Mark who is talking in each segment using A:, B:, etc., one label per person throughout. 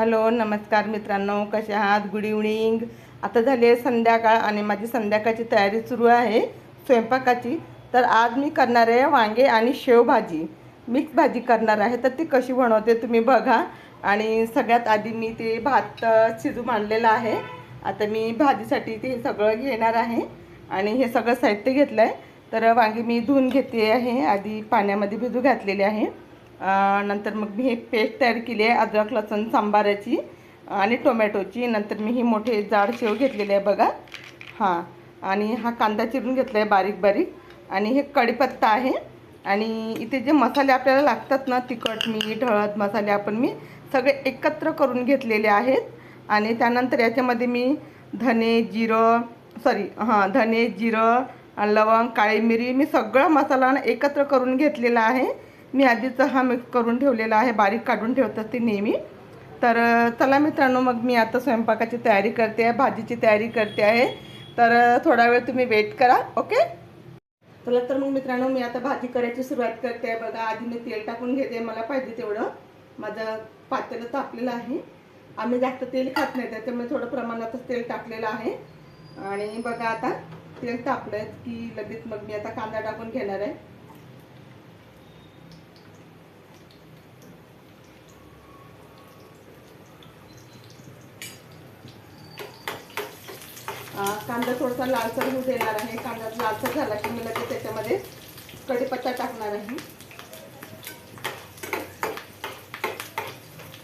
A: Hello नमस्कार मित्रांनो कसे आहात? गुड इव्हनिंग आता झाली आहे संध्याकाळ आणि माझी संध्याकाळची तयारी सुरू आहे स्वयंपाकाची. तर आज मी करणार आहे वांगे आणि शेवभाजी मिक्स भाजी करणार आहे. तर ती कशी बनवते तुम्ही बघा. आणि सगळ्यात आधी मी ते भात शिजू मांडलेलं आहे. आता मी भाजीसाठी ते सगळं घेणार आहे. आणि हे सगळं साहित्य घेतलं आहे तर वांगी मी धुवून घेते आहे. आधी पाण्यामध्ये भिजू घातलेले आहे. नंतर मग मी हे पेस्ट तयार केली आहे अद्रक लसूण सांबाराची आणि टोमॅटोची. नंतर मी ही मोठे जाड शेव घेतलेले आहे बघा. हां आणि हा कांदा चिरून घेतला आहे बारीक बारीक. आणि हे कढीपत्ता आहे. आणि इथे जे मसाले आपल्याला लागतात ना तिखट मीठ हळद मसाले आपण मी सगळे एकत्र करून घेतलेले आहेत. आणि त्यानंतर याच्यामध्ये मी धने जिरं सॉरी हां धने जिरं लवंग काळी मिरी मी सगळा मसाला एकत्र करून घेतलेला आहे. मी आधीच हा मिक्स करून ठेवलेला आहे बारीक काढून ठेवत असते नेहमी. तर चला मित्रांनो मग मी आता स्वयंपाकाची तयारी करते आहे भाजीची तयारी करते आहे. तर थोडा वेळ तुम्ही वेट करा ओके? चला तर मग मित्रांनो मी आता भाजी करायची सुरुवात करते आहे. बघा आधी मी तेल टाकून घेते मला पाहिजे तेवढं. माझं पातेलं तापलेलं आहे. आम्ही जास्त तेल खात नाही त्याच्यामुळे थोडं प्रमाणातच तेल टाकलेलं आहे. आणि बघा आता तेल तापलं आहे की लगेच मग मी आता कांदा टाकून घेणार आहे. कांदा थोडासा लालसर होऊ देणार आहे कांदा लालसर झाला की मी लगेच त्याच्यामध्ये कढीपत्ता टाकणार आहे.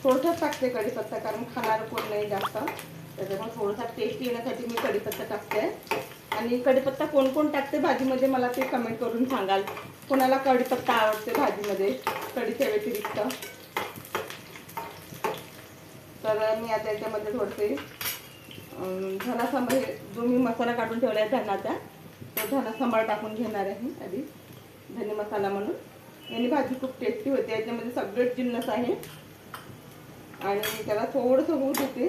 A: थोडंसं टाकते कढीपत्ता कारण खाणार कोण नाही जास्त. त्याच्यामुळे थोडासा टेस्ट येण्यासाठी मी कढीपत्ता टाकते. आणि कढीपत्ता कोण कोण टाकते भाजीमध्ये मला ते कमेंट करून सांगाल. कोणाला कढीपत्ता आवडते भाजीमध्ये कढीच्या व्यतिरिक्त. तर मी आता याच्यामध्ये थोडसे झाला धना सांबार हे जो मी मसाला काढून ठेवला आहे धनाचा. तो धना सांबार टाकून घेणार आहे आधी. धने मसाला म्हणून. याने भाजी खूप टेस्टी होते. याच्यामध्ये सगळेच जिन्नस आहे. आणि त्याला थोडंसं होऊ देते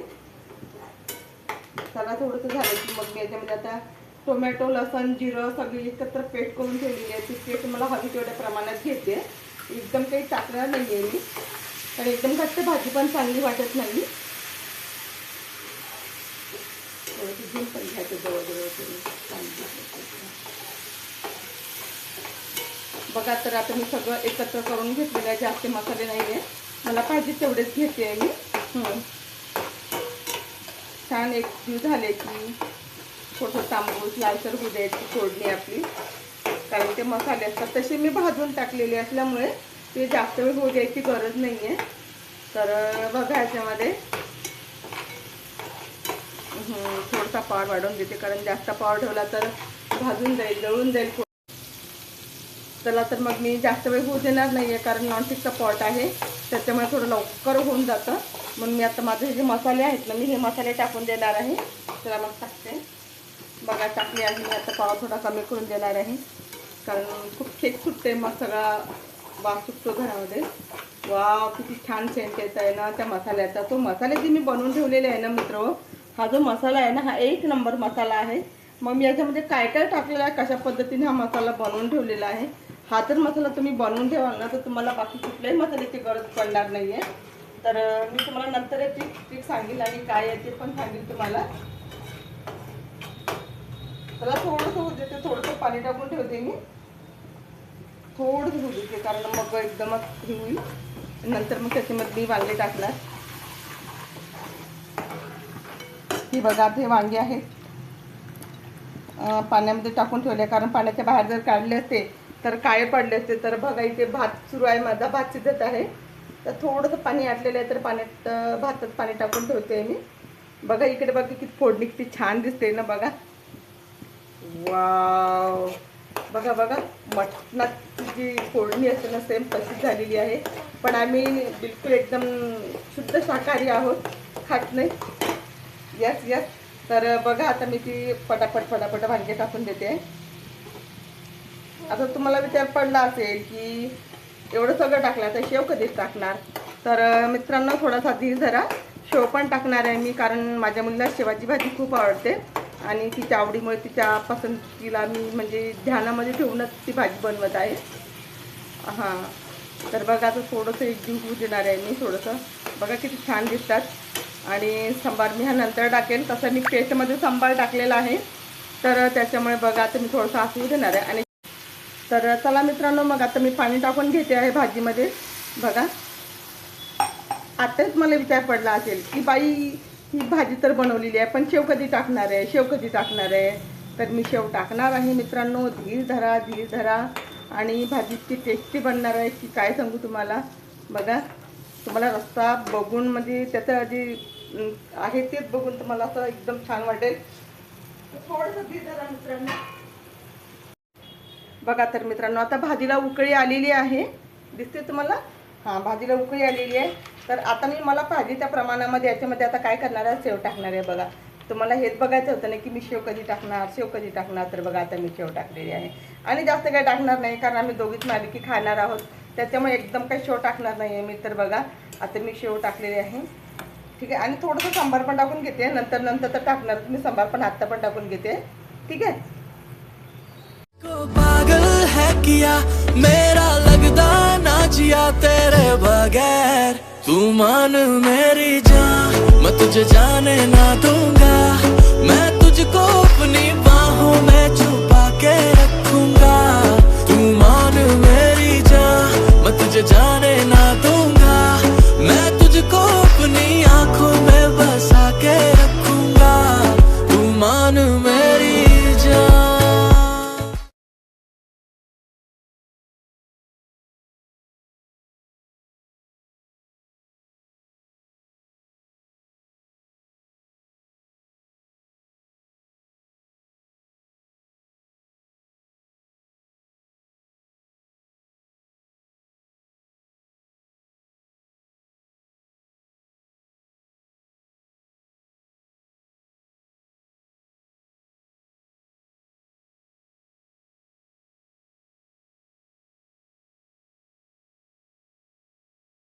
A: त्याला थोडंसं झालं की मग मी याच्यामध्ये आता टोमॅटो लसण जिरं सगळी एकत्र पेस्ट करून ठेवलेली आहे. ती पेस्ट मला हवी तेवढ्या प्रमाणात घेते. एकदम काही टाकणार नाही आहे मी. पण एकदम घट्ट भाजी पण चांगली वाटत नाही. थोडंसं पण घ्यायचं जवळजवळ बघा तर आता मी सगळं एकत्र करून घेतलेलं आहे जास्त मसाले नाही आहे मला पाहिजे तेवढेच घेते आहे मी. छान एक दिवस झाले की छोटं तांबूस लालसर होऊ द्यायची फोडणी आपली. कारण ते मसाले असतात तसे मी भाजून टाकलेले असल्यामुळे ते जास्त वेळ होऊ द्यायची गरज नाही आहे तर बघा याच्यामध्ये. थोडासा पाव वाढवून देते. कारण जास्त पाव ठेवला तर भाजून जाईल जळून जाईल चला तर मग मी जास्त वेळ होऊ देणार नाही आहे कारण नॉनस्टिकचा पॉट आहे. त्याच्यामुळे थोडं लवकर होऊन जातं. म्हणून मी आता माझे जे मसाले आहेत ना मी हे मसाले टाकून देणार आहे. चला मग टाकते. बघा टाकले आहे मी आता. पाव थोडा कमी करून देणार आहे. कारण खूप शेक सुटते मग सगळा वास सुटतो घरामध्ये. वा किती छान सेंट येत आहे ना त्या मसाल्याचा. तो मसाले जे मी बनवून ठेवलेले आहे ना मित्र हा जो मसाला आहे ना हा एक नंबर मसाला आहे. मग मी याच्यामध्ये काय काय टाकलेलं आहे कशा पद्धतीने हा मसाला बनवून ठेवलेला आहे. हा जर मसाला तुम्ही बनवून ठेवाल ना तर तुम्हाला बाकी कुठल्याही मसाल्याची गरज पडणार नाही आहे तर मी तुम्हाला नंतर याची ट्रिक सांगेल आणि काय आहे ते पण सांगेल तुम्हाला. त्याला थोडंसं होऊ देते थोडंसं पाणी टाकून ठेवते मी. थोडंसं होऊ देते कारण मग एकदमच होईल. नंतर मग त्याच्यामध्ये वांगे टाकणार. ही बघा हे वांगे आहेत. पाण्यामध्ये टाकून ठेवले कारण पाण्याच्या बाहेर जर काढले असते तर काळे पडले असते. तर बघा इथे भात सुरू आहे. माझा भात शिजत आहे. तर थोडंसं पाणी आटलेलं आहे तर पाण्यात भातात पाणी टाकून ठेवते मी. बघा इकडे बघा किती फोडणी किती छान दिसते ना बघा. वाव! बघा बघा मटणाची जी फोडणी असते ना सेम तशीच झालेली आहे. पण आम्ही बिलकुल एकदम शुद्ध शाकाहारी आहोत. खात नाही. यस यस तर बघा आता मी ती पटापट पटापट भांगे टाकून देते. आता तुम्हाला विचार पडला असेल की एवढं सगळं टाकलं तर शेव कधीच टाकणार? तर मित्रांना मित्रांनो थोडासा धीर जरा शेव पण टाकणार आहे मी कारण माझ्या मुलीला शेवाची भाजी खूप आवडते. आणि तिच्या आवडीमुळे तिच्या पसंतीला मी म्हणजे ध्यानामध्ये ठेवूनच ती भाजी बनवत आहे. हां. तर बघा आता थोडंसं एक जीव देणार आहे मी थोडंसं. बघा किती छान दिसतात. आणि सांबार मी हा नंतर टाकेल तसं मी पेस्टमध्ये सांबार टाकलेला आहे. तर त्याच्यामुळे बघा आता मी थोडंसं आसू देणार आहे. आणि तर चला मित्रांनो मग आता मी पाणी टाकून घेते आहे भाजीमध्ये. बघा. आताच मला विचार पडला असेल की बाई ही भाजी तर बनवलेली आहे पण शेव कधी टाकणार आहे? शेव कधी टाकणार आहे? तर मी शेव टाकणार आहे मित्रांनो. धीर धरा धीर धरा. आणि भाजी इतकी टेस्टी बनणार आहे की काय सांगू तुम्हाला? बघा. तुम्हाला रस्ता बघून म्हणजे त्याचं जे आहे तेच बघून तुम्हाला असं एकदम छान वाटेल. थोडंसं बघा तर मित्रांनो आता भाजीला उकळी आलेली आहे. दिसते तुम्हाला? हां भाजीला उकळी आलेली आहे. तर आता मी मला भाजीच्या प्रमाणामध्ये याच्यामध्ये आता काय करणार आहे? शेव टाकणार आहे बघा. तुम्हाला हेच बघायचं होतं ना की मी शेव कधी टाकणार शेव कधी टाकणार? तर बघा आता मी शेव टाकलेली आहे. आणि जास्त काही टाकणार नाही कारण आम्ही दोघीच मालिकी खाणार आहोत. त्याच्यामुळे एकदम काही शेव टाकणार नाही आहे मी. तर बघा आता मी शेव टाकलेली आहे. ठीक आहे? आणि थोडंसं सांबार पण टाकून घेते. नंतर नंतर तर टाकणार. मी सांबार पण आत्ता पण टाकून घेते. ठीक आहे?
B: है मेरा लगदा ना जिया तेरे बगैर। तू मान मेरी जान, मैं तुझे जाने ना दूँगा। मैं